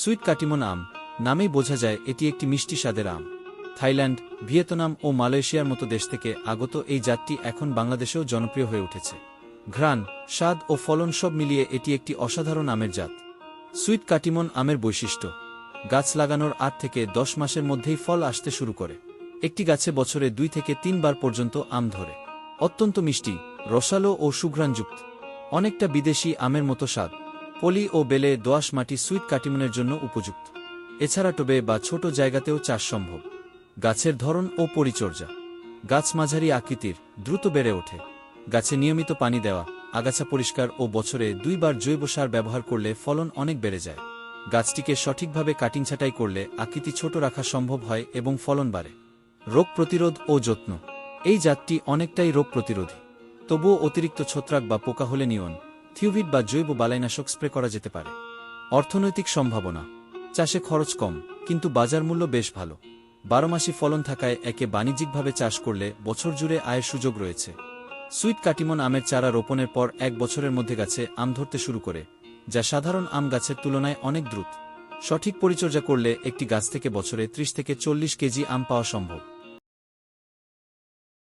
Sweet Katimon আম নামেই বোঝা যায় এটি একটি মিষ্টি স্বাদের আম। থাইল্যান্ড, ভিয়েতনাম ও মালয়েশিয়ার মতো দেশ থেকে আগত এই জাতটি এখন বাংলাদেশেও জনপ্রিয় হয়ে উঠেছে। ঘ্রাণ, স্বাদ ও ফলন সব মিলিয়ে এটি একটি অসাধারণ আমের জাত। সুইট কাটিমন আমের বৈশিষ্ট্য, গাছ লাগানোর আট থেকে দশ মাসের মধ্যেই ফল আসতে শুরু করে। একটি গাছে বছরে দুই থেকে তিনবার পর্যন্ত আম ধরে। অত্যন্ত মিষ্টি, রসালো ও সুঘ্রাণযুক্ত। অনেকটা বিদেশি আমের মতো স্বাদ। পলি ও বেলে দোআঁশ মাটি সুইট কাটিমনের জন্য উপযুক্ত। এছাড়া টবে বা ছোট জায়গাতেও চাষ সম্ভব। গাছের ধরন ও পরিচর্যা। গাছ মাঝারি আকৃতির, দ্রুত বেড়ে ওঠে। গাছে নিয়মিত পানি দেওয়া, আগাছা পরিষ্কার ও বছরে দুইবার জৈব সার ব্যবহার করলে ফলন অনেক বেড়ে যায়। গাছটিকে সঠিকভাবে কাটিং ছাঁটাই করলে আকৃতি ছোট রাখা সম্ভব হয় এবং ফলন বাড়ে। রোগ প্রতিরোধ ও যত্ন। এই জাতটি অনেকটাই রোগ প্রতিরোধী। তবুও অতিরিক্ত ছত্রাক বা পোকা হলে নিয়ন থিউভিড বা জৈব বালাইনাশক স্প্রে করা যেতে পারে। অর্থনৈতিক সম্ভাবনা। চাষে খরচ কম, কিন্তু বাজার মূল্য বেশ ভালো। বারোমাসি ফলন থাকায় একে বাণিজ্যিকভাবে চাষ করলে বছর জুড়ে আয়ের সুযোগ রয়েছে। সুইট কাটিমন আমের চারা রোপণের পর এক বছরের মধ্যে গাছে আম ধরতে শুরু করে, যা সাধারণ আম গাছের তুলনায় অনেক দ্রুত। সঠিক পরিচর্যা করলে একটি গাছ থেকে বছরে ত্রিশ থেকে চল্লিশ কেজি আম পাওয়া সম্ভব।